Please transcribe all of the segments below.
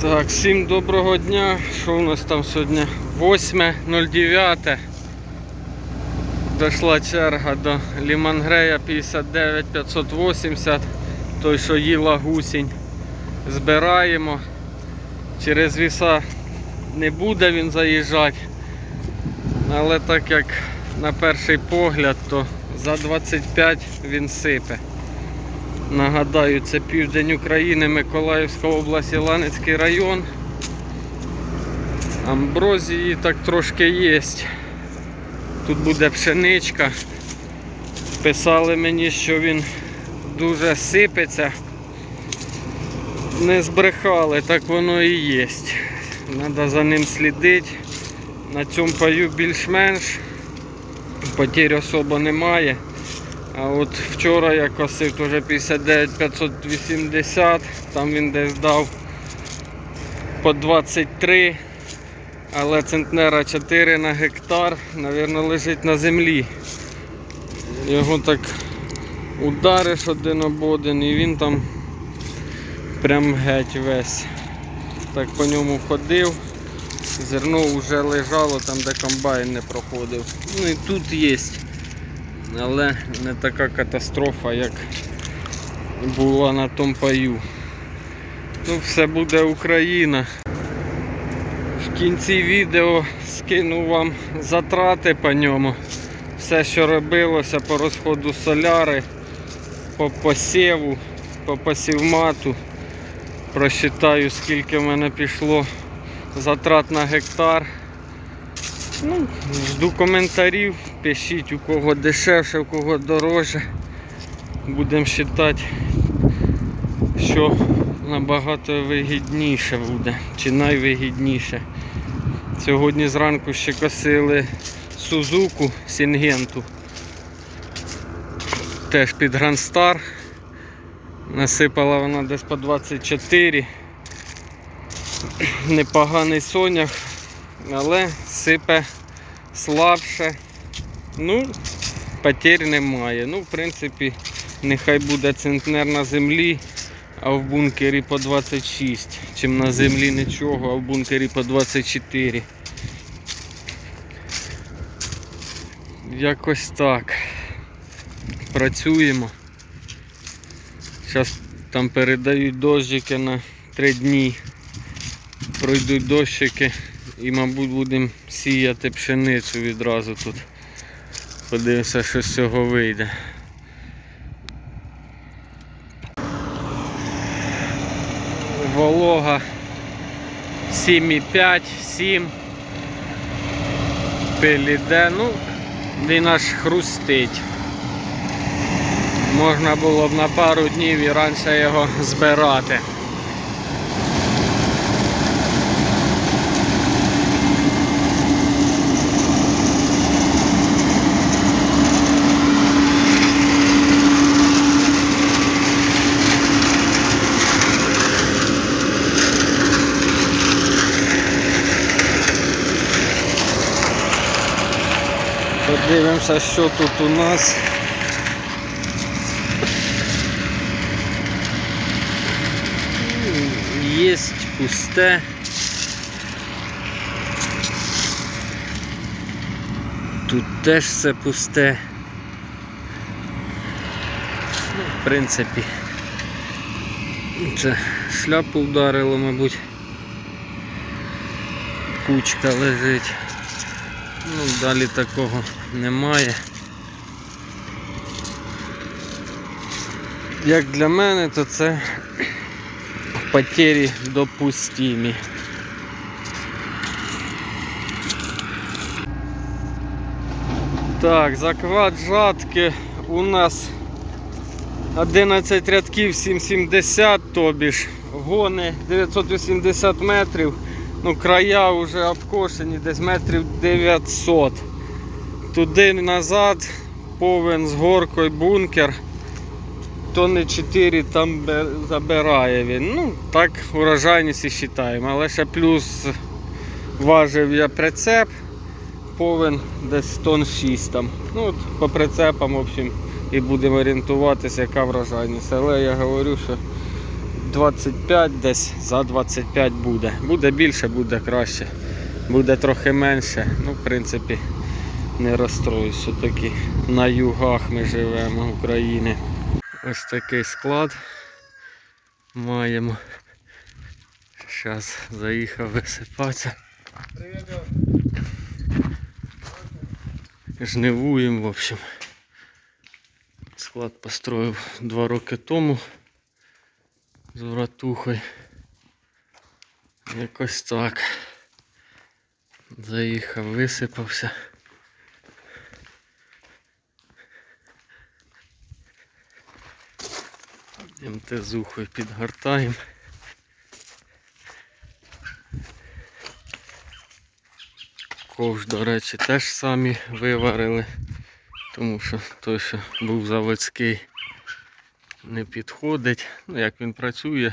Так, всім доброго дня. Що у нас там сьогодні? 8.09. Дошла черга до Лімангрея 59 580. Той, що їла гусінь. Збираємо. Через віса не буде він заїжджати. Але так як на перший погляд, то за 25 він сипе. Нагадаю, це південь України, Миколаївська область, Іланецький район. Амброзії так трошки є. Тут буде пшеничка. Писали мені, що він дуже сипеться. Не збрехали, так воно і є. Треба за ним слідити. На цьому паю більш-менш. Потерь особо немає. А от вчора я косив теж 59 580, там він десь дав по 23, але центнера 4 на гектар, напевно, лежить на землі. Його так удариш один об один і він там прям геть весь. Так по ньому ходив. Зерно вже лежало там, де комбайн не проходив. Ну і тут є але не така катастрофа, як була на тому паю. Ну, все буде Україна. В кінці відео скину вам затрати по ньому. Все, що робилося по розходу соляри, по посіву, по посівмату. Просчитаю, скільки в мене пішло затрат на гектар. Ну, жду коментарів, пишіть у кого дешевше, у кого дорожче. Будемо вважати, що набагато вигідніше буде, чи найвигідніше. Сьогодні зранку ще косили Сузуку Сінгенту. Теж під Грандстар. Насипала вона десь по 24. Непоганий сонях але сипе слабше. Ну, потерь немає. Ну, в принципі, нехай буде центнер на землі, а в бункері по 26. Чим на землі нічого, а в бункері по 24. Якось так. Працюємо. Зараз там передають дощики на 3 дні. Пройдуть дощики і, мабуть, будемо сіяти пшеницю відразу тут. Подивимося, що з цього вийде. Волога 7,5, 7. Пиль іде, ну, він аж хрустить. Можна було б на пару днів і раніше його збирати. Подивимося, що тут у нас. Є пусте. Тут теж все пусте. Ну, в принципі, це шляпу вдарило, мабуть. Кучка лежить. Ну, далі такого немає. Як для мене, то це потері допустимі. Так, заквад жатки у нас 11 рядків 770, тобі ж гони 980 метрів. Ну, края вже обкошені десь метрів 900. Туди назад, повен з горкою бункер. Тони 4 там забирає він. Ну, так урожайність і вважаємо. Але ще плюс важив я прицеп, повен десь тонн 6 там. Ну, от по прицепам, в общем, і будемо орієнтуватися, яка врожайність. Але я говорю, що 25, десь за 25 буде. Буде більше, буде краще. Буде трохи менше. Ну, в принципі, не розстроюсь. Все-таки на югах ми живемо України. Ось такий склад маємо. Зараз заїхав висипатися. Жнивуємо, в общем. Склад построїв два роки тому з вратухою. Якось так. Заїхав, висипався. МТЗухою підгортаємо. Ковш, до речі, теж самі виварили, тому що той, що був заводський, не підходить. Ну, як він працює.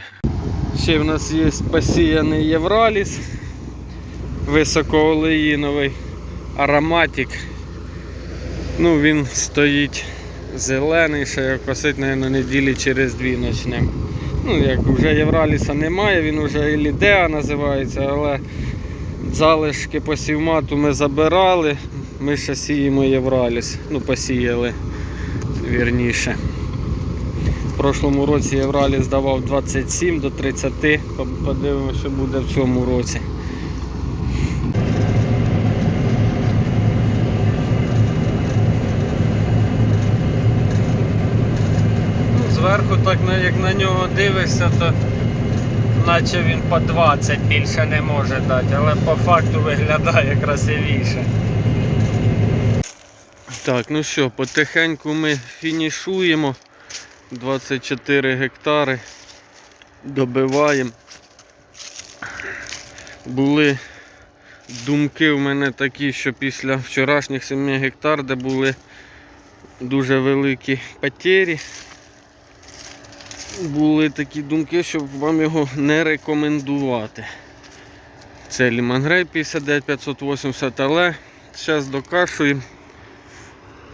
Ще в нас є посіяний Євраліс високоолеїновий ароматик. Ну, він стоїть зелений, ще його косить, мабуть, неділі через дві почнемо. Ну, як вже Євраліса немає, він вже Елідеа називається, але залишки посівмату ми забирали. Ми ще сіємо Євраліс. Ну, посіяли вірніше. В прошлому році Євраліс давав 27 до 30. Подивимося, що буде в цьому році. Ну, Зверху, так як на нього дивишся, то наче він по 20 більше не може дати, але по факту виглядає красивіше. Так, ну що, потихеньку ми фінішуємо. 24 гектари добиваємо. Були думки в мене такі, що після вчорашніх 7 гектар, де були дуже великі потері, були такі думки, щоб вам його не рекомендувати. Це Лімангрей 59580, але зараз докашуємо.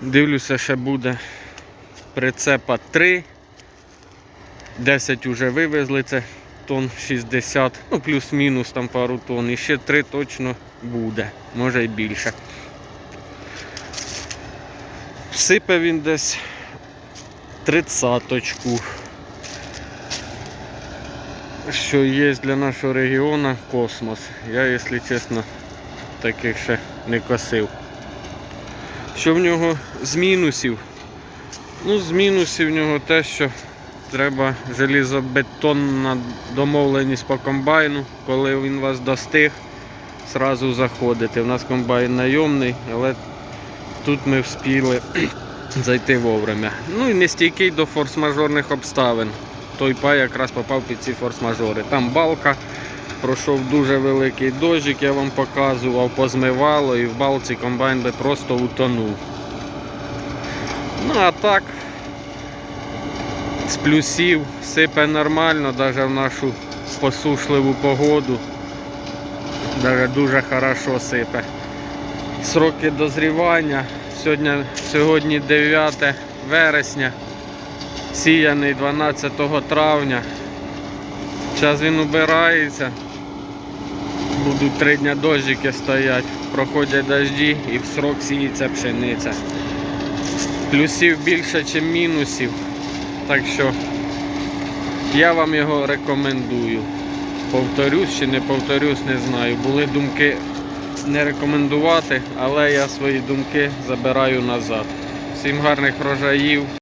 Дивлюся, ще буде прицепа 3. 10 вже вивезли, це тонн 60, ну плюс-мінус там пару тонн. І ще 3 точно буде, може й більше. Сипе він десь тридцяточку. Що є для нашого регіону космос. Я, якщо чесно, таких ще не косив. Що в нього з мінусів? Ну, з мінусів в нього те, що треба желізобетонна домовленість по комбайну, коли він вас достиг, зразу заходити. У нас комбайн найомний, але тут ми вспіли зайти вовремя. Ну і нестійкий до форс-мажорних обставин. Той пай якраз попав під ці форс-мажори. Там балка, пройшов дуже великий дощик, я вам показував, позмивало і в балці комбайн би просто утонув. Ну а так, з плюсів сипе нормально, навіть в нашу посушливу погоду. Навіть дуже хорошо сипе. Сроки дозрівання. Сьогодні, сьогодні 9 вересня, сіяний 12 травня. Зараз він убирається. Будуть три дня дощики стоять, проходять дожді і в срок сіється пшениця. Плюсів більше, ніж мінусів. Так що я вам його рекомендую. Повторюсь чи не повторюсь, не знаю. Були думки не рекомендувати, але я свої думки забираю назад. Всім гарних врожаїв.